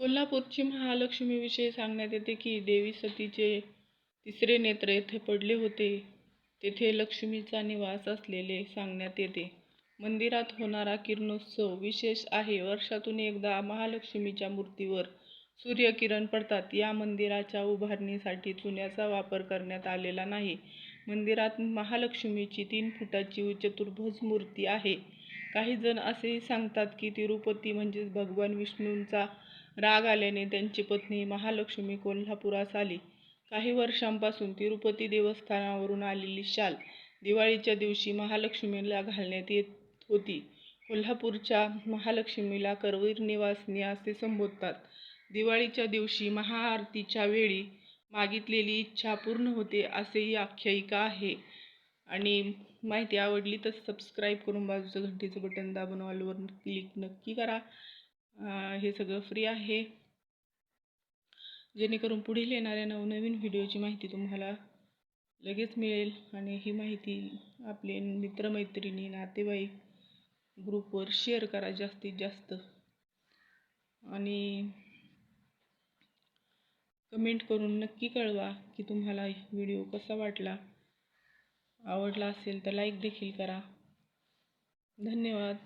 कोल्हापूरची महालक्ष्मीविषयी सांगण्यात येते की देवी सतीचे तिसरे नेत्र येथे पडले होते. तेथे लक्ष्मीचा निवास असलेले सांगण्यात येते. मंदिरात होणारा किरणोत्सव विशेष आहे. वर्षातून एकदा महालक्ष्मीच्या मूर्तीवर सूर्यकिरण पडतात. या मंदिराच्या उभारणीसाठी चुन्याचा वापर करण्यात आलेला नाही. मंदिरात महालक्ष्मीची तीन फुटाची चतुर्भुज मूर्ती आहे. काही जण असेही सांगतात की तिरुपती म्हणजेच भगवान विष्णूंचा राग आल्याने त्यांची पत्नी महालक्ष्मी कोल्हापुरास आली. काही वर्षांपासून तिरुपती देवस्थानावरून आलेली शाल दिवाळीच्या दिवशी महालक्ष्मीला घालण्यात येत होती. कोल्हापूरच्या महालक्ष्मीला करवीर निवासनी असे संबोधतात. दिवाळीच्या दिवशी महाआरतीच्या वेळी मागितलेली इच्छा पूर्ण होते असेही आख्यायिका आहे. आणि माहिती आवडली तर सबस्क्राईब करून बाजूचं घंटीचं बटन दाबून ऑलवर क्लिक नक्की करा. हे सगळं फ्री आहे. जेणेकरून पुढील येणाऱ्या नवनवीन व्हिडिओची माहिती तुम्हाला लगेच मिळेल आणि ही माहिती आपले मित्रमैत्रिणी नातेवाईक ग्रुपवर शेअर करा जास्तीत जास्त. आणि कमेंट करून नक्की कळवा की तुम्हाला व्हिडिओ कसा वाटला. आवडला असेल तर लाईक देखील करा. धन्यवाद.